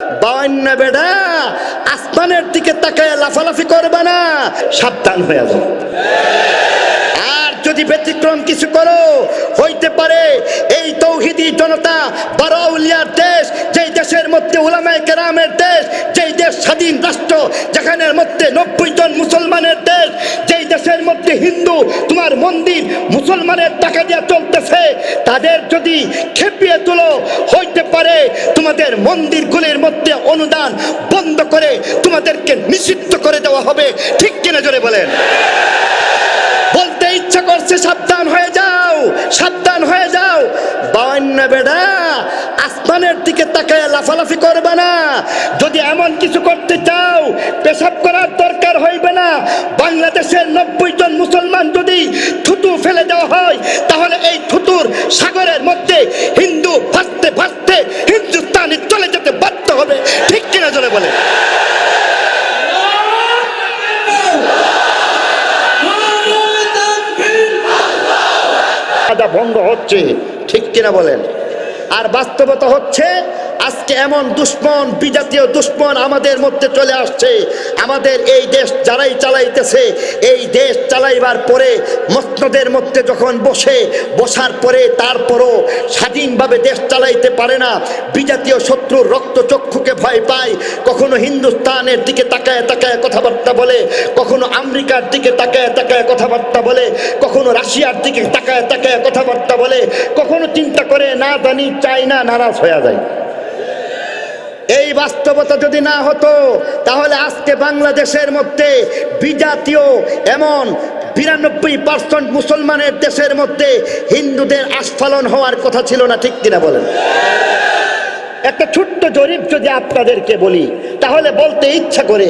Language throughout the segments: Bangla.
বায়ান্ন বেড়া, আসমানের দিকে তাকায় লাফালাফি করবে না, সাবধান হয়ে যাও। আর যদি ব্যতিক্রম কিছু করো, হইতে পারে এই তৌহিদি জনতা বারাউলিয়ার দেশ, যেই দেশের মধ্যে উলামায়ে কেরামের দেশ, যেই দেশ স্বাধীন রাষ্ট্র, যেখানের মধ্যে নব্বই জন মুসলমানের দেশ, যেই দেশের মধ্যে হিন্দু, তোমার মন্দির মুসলমানের টাকা দিয়ে চলতেছে, তাদের যদি খেপিয়ে তুলো তোমাদের মন্দিরগুলির মধ্যে অনুদান বন্ধ করে তোমাদেরকে নিষিদ্ধ করে দেওয়া হবে। ঠিক কিনা জোরে বলেন? বলতে ইচ্ছা করছে, সাবধান হয়ে যাও, সাবধান হয়ে যাও। বায়ান্ন বেড়া, আসমানের দিকে তাকায় লাফালাফি করবে না। যদি এমন কিছু করতে চাও, পেশাব করার দরকার হইবে না। বাংলাদেশের নব্বই জন মুসলমান যদি থুতু ফেলে দেওয়া হয়, তাহলে এই থুতুর সাগরের মধ্যে হিন্দু ভাসতে ভাসতে হবে ঠিক কিনা জোরে বলে। ভঙ্গ হচ্ছে, ঠিক কিনা বলেন। আর বাস্তবতা হচ্ছে, আজকে এমন দুশ্মন, বিজাতীয় দুশ্মন আমাদের মধ্যে চলে আসছে। আমাদের এই দেশ যারাই চালাইতেছে, এই দেশ চালাইবার পরে মসনদের মধ্যে যখন বসে, বসার পরে তারপরও স্বাধীনভাবে দেশ চালাইতে পারে না, বিজাতীয় শত্রুর রক্তচক্ষুকে ভয় পায়, কখনো হিন্দুস্তানের দিকে তাকায় তাকায় কথাবার্তা বলে, কখনো আমেরিকার দিকে তাকায় তাকায় কথাবার্তা বলে, কখনো রাশিয়ার দিকে তাকায় তাকায় কথাবার্তা বলে, কখনো চিন্তা করে না জানি চাইনা নারাজ হয়ে যায়। এই বাস্তবতা যদি না হতো, তাহলে আজকে বাংলাদেশের মধ্যে বিজাতীয় এমন বিরানব্বই পার্সেন্ট মুসলমানের দেশের মধ্যে হিন্দুদের আস্ফালন হওয়ার কথা ছিল না, ঠিক কিনা বলেন? একটা ছোট্ট জরিপ যদি আপনাদেরকে বলি, তাহলে বলতে ইচ্ছা করে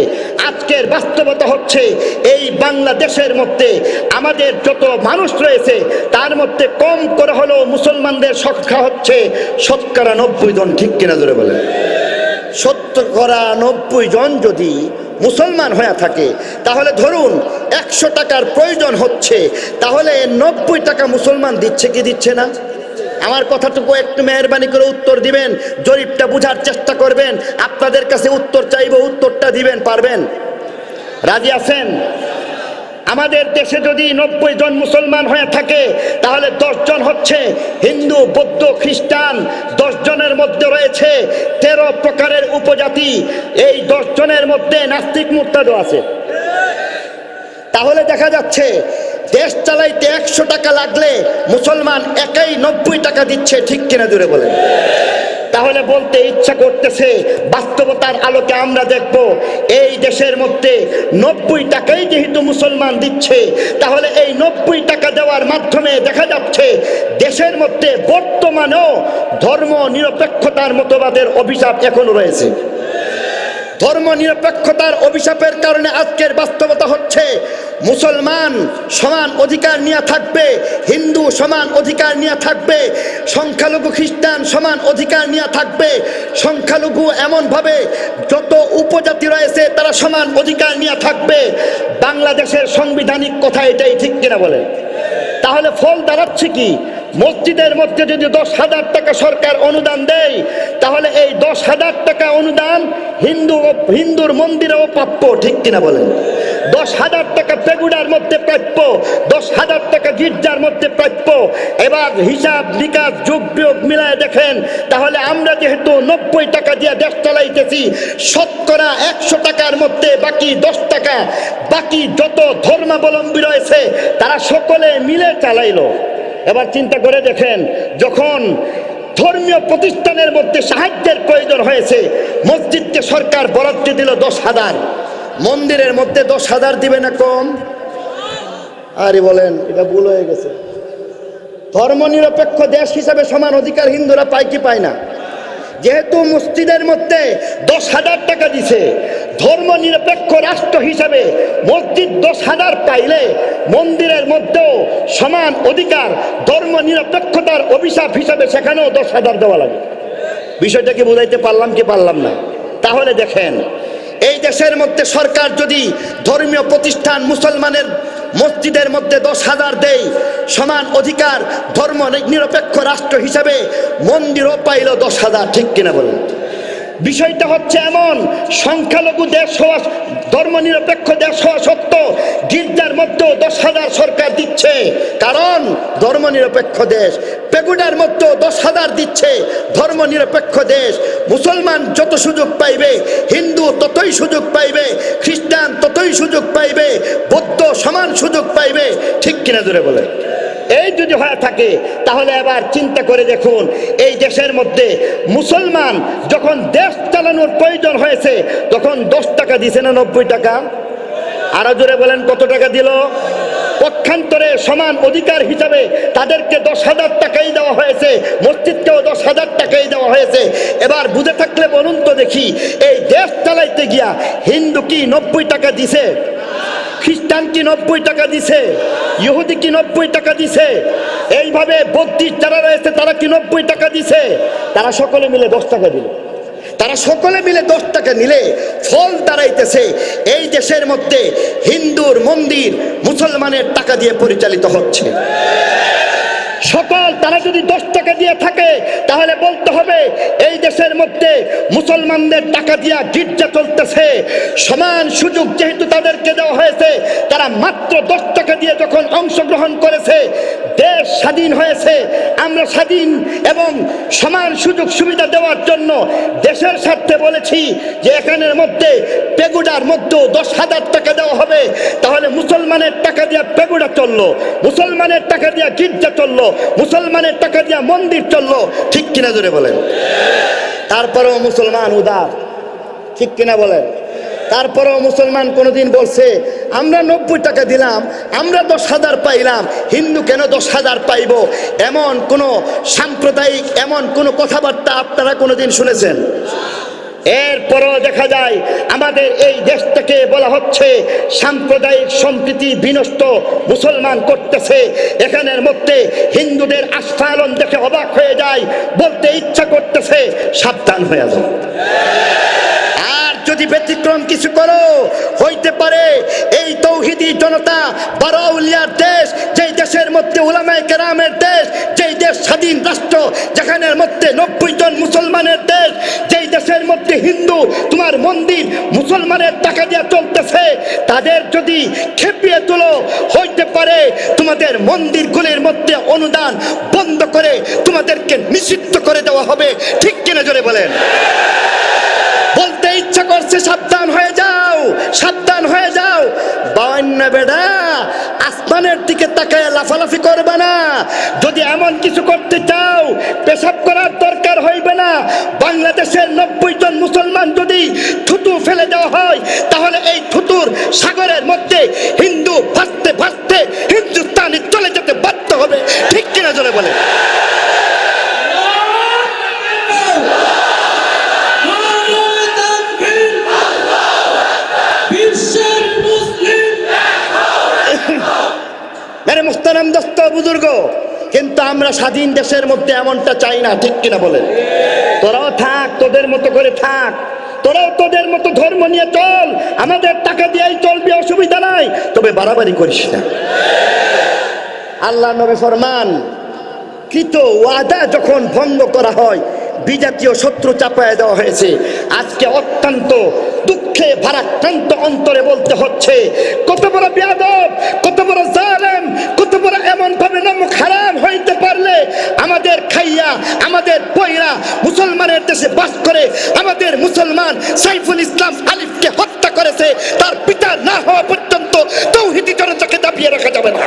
আজকের বাস্তবতা হচ্ছে এই বাংলাদেশের মধ্যে আমাদের যত মানুষ রয়েছে, তার মধ্যে কম করে হলেও মুসলমানদের সংখ্যা হচ্ছে শতকরা নব্বই জন, ঠিক কিনা ধরে বলে শতকরা নব্বই জন যদি মুসলমান হয়ে থাকে, তাহলে ধরুন একশো টাকার প্রয়োজন হচ্ছে, তাহলে নব্বই টাকা মুসলমান দিচ্ছে কি দিচ্ছে না? আমার কথাটুকু একটু মেহরবানি করে উত্তর দিবেন, জরিপটা বুঝার চেষ্টা করবেন, আপনাদের কাছে উত্তর চাইব, উত্তরটা দিবেন, পারবেন? রাজি আছেন? আমাদের দেশে যদি নব্বই জন মুসলমান হয়ে থাকে, তাহলে জন হচ্ছে হিন্দু, বৌদ্ধ, খ্রিস্টান। দশ জনের মধ্যে রয়েছে তেরো প্রকারের উপজাতি। এই দশ জনের মধ্যে নাস্তিক মুরতাদও আছে। তাহলে দেখা যাচ্ছে, দেশ চালাইতে একশো টাকা লাগলে মুসলমান একাই নব্বই টাকা দিচ্ছে, ঠিক কিনা দূরে বলেন। তাহলে বলতে ইচ্ছা করতেছে, বাস্তবতার আলোকে আমরা দেখব। এই দেশের মধ্যে নব্বই টাকাই যেহেতু মুসলমান দিচ্ছে, তাহলে এই নব্বই টাকা দেওয়ার মাধ্যমে দেখা যাচ্ছে দেশের মধ্যে বর্তমানেও ধর্ম নিরপেক্ষতার মতবাদের অভিশাপ এখনও রয়েছে। ধর্ম নিরপেক্ষতার অভিশাপের কারণে আজকের বাস্তবতা হচ্ছে মুসলমান সমান অধিকার নিয়ে থাকবে, হিন্দু সমান অধিকার নিয়ে থাকবে, সংখ্যালঘু খ্রিস্টান সমান অধিকার নিয়ে থাকবে, সংখ্যালঘু এমনভাবে যত উপজাতি রয়েছে তারা সমান অধিকার নিয়ে থাকবে। বাংলাদেশের সাংবিধানিক কথা এটাই ঠিক কিনা বলে তাহলে ফল দাঁড়াচ্ছে কি? মসজিদের মধ্যে যদি দশ হাজার টাকা সরকার অনুদান দেয়, তাহলে এই দশ হাজার টাকা অনুদান হিন্দু হিন্দুর মন্দিরেও প্রাপ্য, ঠিক কিনা বলেন? দশ হাজার টাকা পেগুড়ার মধ্যে প্রাপ্য, দশ হাজার টাকা গির্জার মধ্যে প্রাপ্য। এবার হিসাব, নিকাশ, যোগ, বিয়োগ মিলায় দেখেন, তাহলে আমরা যেহেতু নব্বই টাকা দিয়ে দেশ চালাইতেছি, শতকরা একশো টাকার মধ্যে বাকি দশ টাকা, বাকি যত ধর্মাবলম্বী রয়েছে, তারা সকলে মিলে চালাইলো। এবার চিন্তা করে দেখেন, যখন ধর্মীয় প্রতিষ্ঠানের মধ্যে সাহায্যের প্রয়োজন হয়েছে, মসজিদকে সরকার বরাদ্দ দিল দশ হাজার। মন্দিরের মধ্যে দশ হাজার দিবে না কম? আরে বলেন, এটা ভুল হয়ে গেছে। ধর্মনিরপেক্ষ দেশ হিসাবে সমান অধিকার হিন্দুরা পায় কি পায় না? যেহেতু মসজিদের মধ্যে দশ হাজার টাকা দিছে ধর্ম নিরপেক্ষ রাষ্ট্র হিসাবে মসজিদ দশ হাজার পাইলে মন্দিরের মধ্যেও সমান অধিকার ধর্ম নিরপেক্ষতার অভিশাপ হিসাবে সেখানেও দশ হাজার দেওয়া লাগে। বিষয়টাকে বুঝাইতে পারলাম কি পারলাম না? তাহলে দেখেন এই দেশের মধ্যে সরকার যদি ধর্মীয় প্রতিষ্ঠান মুসলমানের মসজিদের মধ্যে দশ হাজার দেয়, সমান অধিকার, ধর্ম নিরপেক্ষ রাষ্ট্র হিসাবে মন্দিরও পাইল দশ হাজার, ঠিক কিনা বলেন? বিষয়টা হচ্ছে এমন, সংখ্যালঘু দেশ হওয়া ধর্মনিরপেক্ষ দেশ হওয়া সত্ত্বেও গির্জার মধ্যেও দশ হাজার সরকার দিচ্ছে। কারণ ধর্মনিরপেক্ষ দেশ পেগুডার মতো দশ হাজার দিচ্ছে ধর্মনিরপেক্ষ দেশ। মুসলমান যত সুযোগ পাইবে, হিন্দু ততই সুযোগ পাইবে, খ্রিস্টান ততই সুযোগ পাইবে, বৌদ্ধ সমান সুযোগ পাইবে। ঠিক কিনা জোরে বলে এই যদি হয়ে থাকে, তাহলে এবার চিন্তা করে দেখুন, এই দেশের মধ্যে মুসলমান যখন দেশ চালানোর প্রয়োজন হয়েছে, তখন দশ টাকা দিছে না নব্বই টাকা? আরও জোরে বলেন, কত টাকা দিল? পক্ষান্তরে সমান অধিকার হিসাবে তাদেরকে দশ হাজার টাকাই দেওয়া হয়েছে। মসজিদকেও দশ হাজার টাকাই দেওয়া হয়েছে। এবার বুঝে থাকলে বলুন তো দেখি, এই দেশ চালাইতে গিয়া হিন্দু কি নব্বই টাকা দিছে? খ্রিস্টান কি নব্বই টাকা দিছে? ইহুদি কি নব্বই টাকা দিছে? এইভাবে বত্রিশ যারা রয়েছে তারা কি নব্বই টাকা দিছে? তারা সকলে মিলে দশ টাকা দিল। তারা সকলে মিলে দশ টাকা নিলে ফল দাঁড়াইতেছে। এই দেশের মধ্যে হিন্দুর মন্দির মুসলমানের টাকা দিয়ে পরিচালিত হচ্ছে। সকল তারা যদি দশ টাকা দিয়ে থাকে, তাহলে বলতে হবে, এই দেশের মধ্যে মুসলমানদের টাকা দিয়া গির্জা চলতেছে। সমান সুযোগ যেহেতু তাদেরকে দেওয়া হয়েছে, তারা মাত্র দশ টাকা দিয়ে যখন অংশগ্রহণ করেছে, দেশ স্বাধীন হয়েছে। আমরা স্বাধীন এবং সমান সুযোগ সুবিধা দেওয়ার জন্য দেশের স্বার্থে বলেছি যে, এখানের মধ্যে পেগুডার মধ্যেও দশ হাজার টাকা দেওয়া হবে। মুসলমানের টাকা দিয়া পেগুডা চলল, মুসলমানের টাকা দিয়া গির্জা চলল, মুসলমানের টাকা দিয়া মন্দির চলল, ঠিক কিনা জোরে বলেন? তারপরেও মুসলমান উদার, ঠিক কিনা বলেন? তারপরেও মুসলমান কোনোদিন বলছে, আমরা নব্বই টাকা দিলাম, আমরা দশ হাজার পাইলাম, হিন্দু কেন দশ হাজার পাইব? এমন কোনো সাম্প্রদায়িক, এমন কোনো কথাবার্তা আপনারা কোনোদিন শুনেছেন? এরপরও দেখা যায়, আমাদের এই দেশটাকে বলা হচ্ছে সাম্প্রদায়িক সম্প্রীতি বিনষ্ট মুসলমান করতেছে। এখানের মধ্যে হিন্দুদের আস্ফালন দেখে অবাক হয়ে যায়, বলতে ইচ্ছা করতেছে, সাবধান হয়ে আর যদি ব্যতিক্রম কিছু করো, হইতে পারে, এই তৌহিদি জনতা বারাউলিয়ার দেশ, যেই দেশের মধ্যে উলামায়ে কেরামের দেশ, যেই দেশ স্বাধীন রাষ্ট্র, যেখানের মধ্যে নব্বই জন মুসলমানের দেশ মধ্যে হিন্দু তোমার মন্দির মুসলমানের টাকা দিয়ে চলতেছে, তাদের যদি খেপিয়ে তোলো, হইতে পারে তোমাদের মন্দিরগুলির মধ্যে অনুদান বন্ধ করে তোমাদেরকে নিষিদ্ধ করে দেওয়া হবে। ঠিক কিনা জোরে বলেন? বলতে ইচ্ছা করছে, সাবধান হয়ে যাও, সাবধান হয়ে যাও। বান্য বেড়া, আসমানের দিকে তাকায় লাফালাফি করবে না। যদি এমন কিছু করতে চাও, পেশাব করার দরকার হইবে না। বাংলাদেশের নব্বই সাগরের মধ্যে হিন্দু ভাসতে ভাসতে হিন্দুস্তানে চলে যেতে বাধ্য হবে। ঠিক কিনা জোরে বলে মেরে মুস্তারাম দস্ত বুজুর্গ, কিন্তু আমরা স্বাধীন দেশের মধ্যে এমনটা চাই না, ঠিক কিনা বলেন? তোরাও থাক, তোদের মতো করে থাক। তোরাও তোদের মতো ধর্ম নিয়ে চল। আমাদের টাকা দিয়েই চলবি, অসুবিধা নাই। তবে বাড়াবাড়ি করিস না। আল্লাহ নবী ফরমান, কৃত ওয়াদা যখন ভঙ্গ করা হয়, বিজাতীয় শত্রু চাপায় দেওয়া হয়েছে। আজকে অত্যন্ত দুঃখে ভারাক্রান্ত অন্তরে বলতে হচ্ছে, কত বড় বিয়াদব, কত বড় জালেম, কত বড় এমন ভাবে নমক হারাম হইতে পারলে আমাদের খাইয়া, আমাদের পয়রা দেশে বাস করে আমাদের মুসলমান সাইফুল ইসলাম আলিফকে হত্যা করেছে, তার পিতা না হওয়া পর্যন্ত তৌহিদি জনতাকে দাবিয়ে রাখা যাবে না।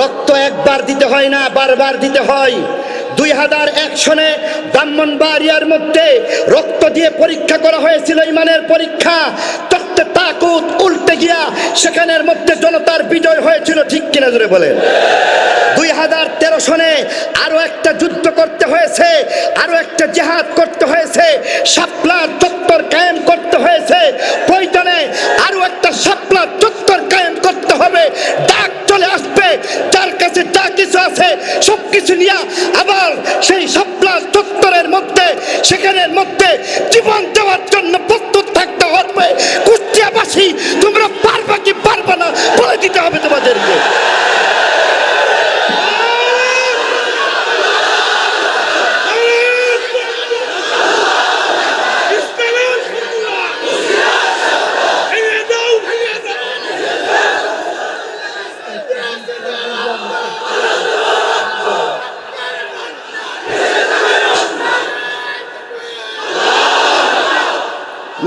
রক্ত একবার দিতে হয় না, বারবার দিতে হয়। দুই হাজার এক সনে ব্রাহ্মণবাড়িয়ার মধ্যে রক্ত দিয়ে পরীক্ষা করা হয়েছিল ইমানের পরীক্ষা। তত্ত্বে তাকুত উল্টে গিয়া সেখানের মধ্যে জনতার বিজয় হয়েছিল, ঠিক কিনা জুড়ে বলেন? দুই হাজার তেরো সনে আরও একটা যুদ্ধ করতে হয়েছে, আরও একটা জেহাদ করতে হয়েছে শাপলার চত্বর কায়েম করতে হয়েছে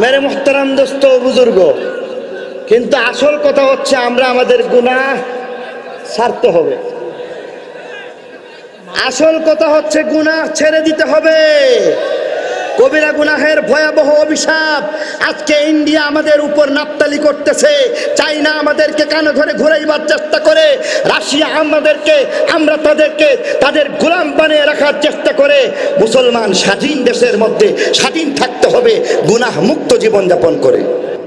মেরে মোহতারাম দোস্ত বুজুর্গ। কিন্তু আসল কথা হচ্ছে আমরা আমাদের গুণা ছাড়তে হবে। আসল কথা হচ্ছে গুণা ছেড়ে দিতে হবে। কবিরা গুনাহের ভয়াবহ অভিশাপ। আজকে ইন্ডিয়া আমাদের উপর নাপতালি করতেছে। চাইনা আমাদেরকে কানে ধরে ঘুরাইবার চেষ্টা করে। রাশিয়া আমাদেরকে, আমরা তাদেরকে, তাদের গোলাম বানিয়ে রাখার চেষ্টা করে। মুসলমান স্বাধীন দেশের মধ্যে স্বাধীন থাকতে হবে গুনাহ মুক্ত জীবনযাপন করে।